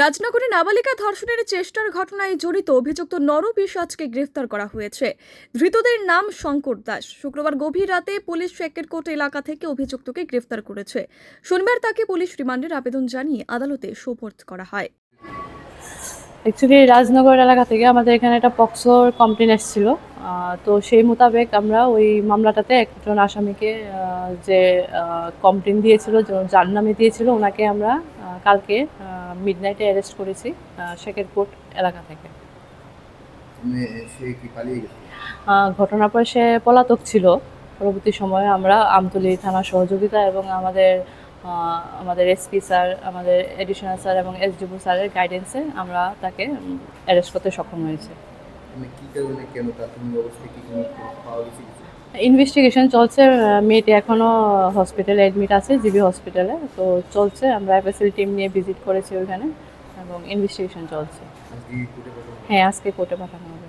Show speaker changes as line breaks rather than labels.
রাজনগরে নাবালিকা ধর্ষণের চেষ্টার ঘটনায় জড়িত অভিযুক্ত নর পিসাজকে গ্রেফতার করা হয়েছে। ধৃতদের নাম শঙ্কর দাস। শুক্রবার গভীর রাতে পুলিশ শেকেরকোট এলাকা থেকে অভিযুক্তকে গ্রেফতার করেছে। শনিবার তাকে পুলিশ রিমান্ডের আবেদন জানিয়ে আদালতে সোপর্দ করা হয়।
অ্যাকচুয়ালি রাজনগর এলাকা থেকে আমাদের এখানে একটা পক্সোর কমপ্লেন এসেছিল। তো সেই মোতাবেক আমরা ওই মামলাটাতে একজন আসামিকে যে কমপ্লেন দিয়েছিল যার নামে দিয়েছিল, ওনাকে আমরা কালকে মিড নাইটে অ্যারেস্ট করেছি আহ, শেখেরকোট এলাকা থেকে। ঘটনার পর সে পলাতক ছিল। পরবর্তী সময়ে আমরা আমতলী থানা সহযোগিতা এবং আমাদের আমাদের এসপি স্যার আমাদের এডিশনাল স্যার এবং এসডিবু স্যারের গাইডেন্সে আমরা তাকে অ্যারেস্ট করতে সক্ষম হয়েছি।
মানে
ইনভেস্টিগেশন চলছে মেয়েটি এখনও হসপিটালে অ্যাডমিট আছে জিবি হসপিটালে তো চলছে আমরা এফএসএল টিম নিয়ে ভিজিট করেছি ওইখানে এবং ইনভেস্টিগেশন চলছে। হ্যাঁ আজকে কোর্টে পাঠানো হবে।